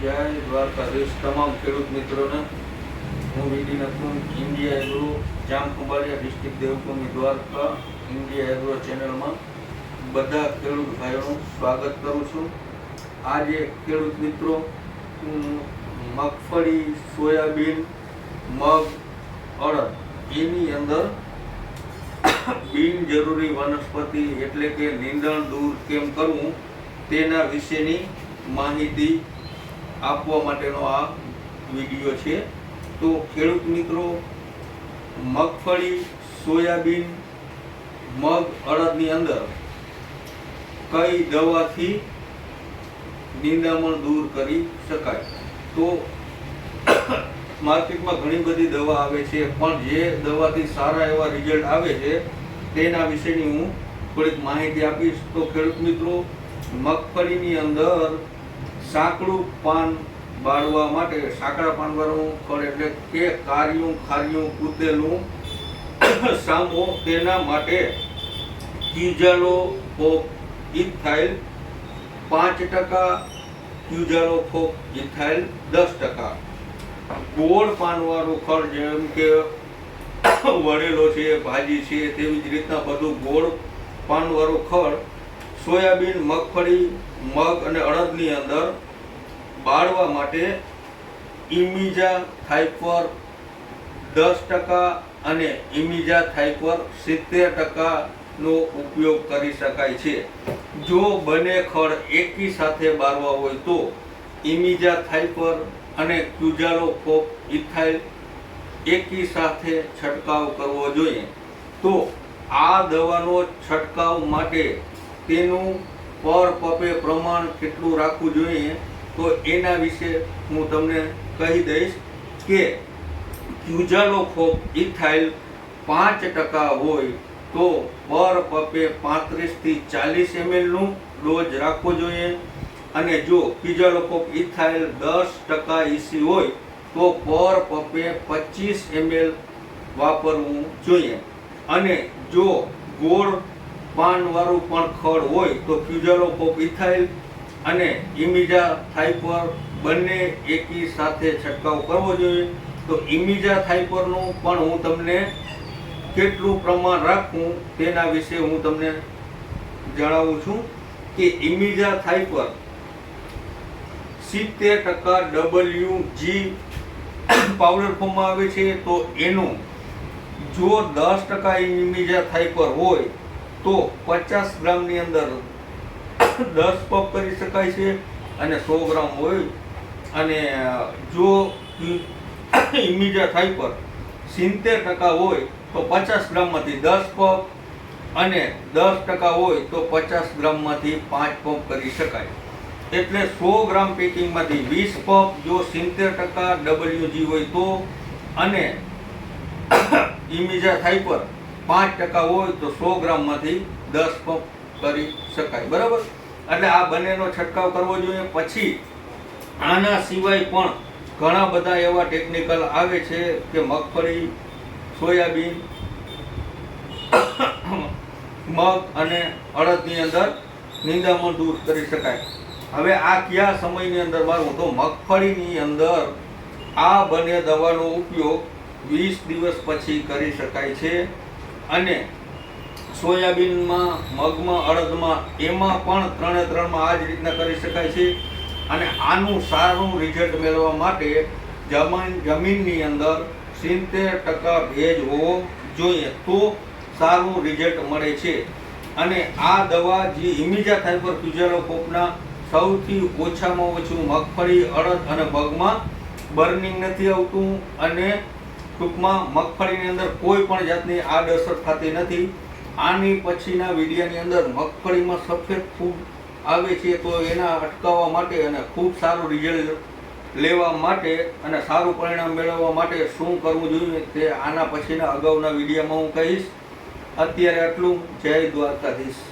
જય દ્વારકાધીશ. તમામ ખેડૂત મિત્રોને હું V D Nakum India agro, Jam district Devbhumi Dwarka, India agro ચેનલમાં બધા ખેડૂત ભાઈઓનું સ્વાગત કરું છું. આજે ખેડૂત મિત્રો, હું મગફળી, સોયાબીન, મગ, અડદ, એની અંદર બિનજરૂરી વનસ્પતિ એટલે કે નીંદણ દૂર કેમ કરવું તેના વિશેની માહિતી આપવા માટેનો આ વીડિયો છે. તો ખેડૂત મિત્રો, મગફળી, સોયાબીન, મગ અડદની અંદર કઈ દવાથી નિંદામણ દૂર કરી શકાય? તો માર્કેટમાં ઘણી બધી દવા આવે છે, પણ જે દવાથી સારા એવા રિઝલ્ટ આવે છે, તેના વિશેની હું થોડીક માહિતી આપીશ. તો ખેડૂત મિત્રો, મગફળીની અંદર સાંકડું પાન બાળવા માટે સાંકડા પાન વાળું ફળ એટલે કે કાર્યું, ખાર્યું, કૂદેલું, સામો તેના માટે ક્યુજાલો ફોક ઇથાઇલ પાંચ ટકા ક્યુજાલો ફોક ઇથાઇલ દસ ટકા. ગોળ પાનવાળું ફળ જેમ કે વડેલો છે, ભાજી છે, તેવી જ રીતના બધું ગોળ પાનવાળું ખડ સોયાબીન, મગફળી, મગ અને અડદની અંદર બાળવા માટે ઇમિજા થાઇપર દસ ટકા અને ઇમિજા થાઇપર સિત્તેર ટકાનો ઉપયોગ કરી શકાય છે. જો બંને ખડ એકી સાથે બારવા હોય તો ઇમિજા થાઇપર અને ક્યુજાલો કોપ ઇથાઇલ એકી સાથે છંટકાવ કરવો જોઈએ. તો આ દવાનો છંટકાવ માટે તેનું પર પપે પ્રમાણ કેટલું રાખવું જોઈએ, તો એના વિશે હું તમને કહી દઈશ કે ક્યુજાલો ફોક ઇથાઇલ પાંચ ટકા હોય તો પર પપે પાંત્રીસથી ચાલીસ એમએલનું ડોઝ રાખવો જોઈએ. અને જો ક્યુજાલોકોપ ઇથાઇલ દસ ટકા ઈસી હોય, તો પર પપે પચીસ એમએલ વાપરવું જોઈએ. અને જો ગોળ પાનવાળું પણ ખડ હોય તો ક્યુઝાલોકોપ ઇથાઇલ અને ઇમિજા થાઇપર બંને એકી સાથે છંટકાવ કરવો જોઈએ. તો ઇમિજા થાઇપરનું પણ હું તમને કેટલું પ્રમાણ રાખવું તેના વિશે હું તમને જણાવું છું કે ઇમિજા થાઇપર સિત્તેર ટકા ડબલ્યુ જી પાવડર ફોર્મમાં આવે છે. તો એનું જો દસ ટકા ઇમિજા થાઇપર હોય તો પચાસ ગ્રામની અંદર દસ પગ કરી શકાય છે અને સો ગ્રામ હોય. અને જો ઇમિજા થાઇપર સિત્તેર ટકા હોય તો પચાસ ગ્રામમાંથી દસ પગ અને દસ ટકા હોય તો પચાસ ગ્રામમાંથી પાંચ પપ કરી શકાય. એટલે સો ગ્રામ પેકિંગમાંથી વીસ પપ જો સિત્તેર ટકા ડબલ્યુજી હોય તો અને ઇમિજા થાઇપર પાંચ ટકા હોય તો સો ગ્રામમાંથી દસ પંપ કરી શકાય, બરાબર? એટલે આ બંનેનો છંટકાવ કરવો જોઈએ. પછી આના સિવાય પણ ઘણા બધા એવા ટેકનિકલ આવે છે કે મગફળી, સોયાબીન, મગ અને અડદની અંદર નિંદામણ દૂર કરી શકાય. હવે આ કયા સમયની અંદર મારું તો મગફળીની અંદર આ બંને દવાનો ઉપયોગ વીસ દિવસ પછી કરી શકાય છે. અને સોયાબીનમાં, મગમાં, અડદમાં, એમાં પણ ત્રણે ત્રણમાં આ જ રીતના કરી શકાય છે. અને આનું સારું રિઝલ્ટ મેળવવા માટે જમીન, જમીનની અંદર સિત્તેર ટકા ભેજ હોવો જોઈએ તો સારું રિઝલ્ટ મળે છે. અને આ દવા જે ઇમિજા થાઇપર ક્યુઝેલો કોપના સૌથી ઓછામાં ઓછું મગફળી, અડદ અને મગમાં બર્નિંગ નથી આવતું અને ટૂંકમાં મગફળીની અંદર કોઈ પણ જાતની આડઅસર થતી નથી. આની પછીના વિડીયાની અંદર મગફળીમાં સફેદ ફૂગ આવે છે તો એના અટકાવવા માટે અને ખૂબ સારું રિઝલ્ટ લેવા માટે અને સારું પરિણામ મેળવવા માટે શું કરવું જોઈએ તે આના પછીના અગાઉના વિડીયામાં હું કહીશ. અત્યારે આટલું. જય દ્વારકાધીશ.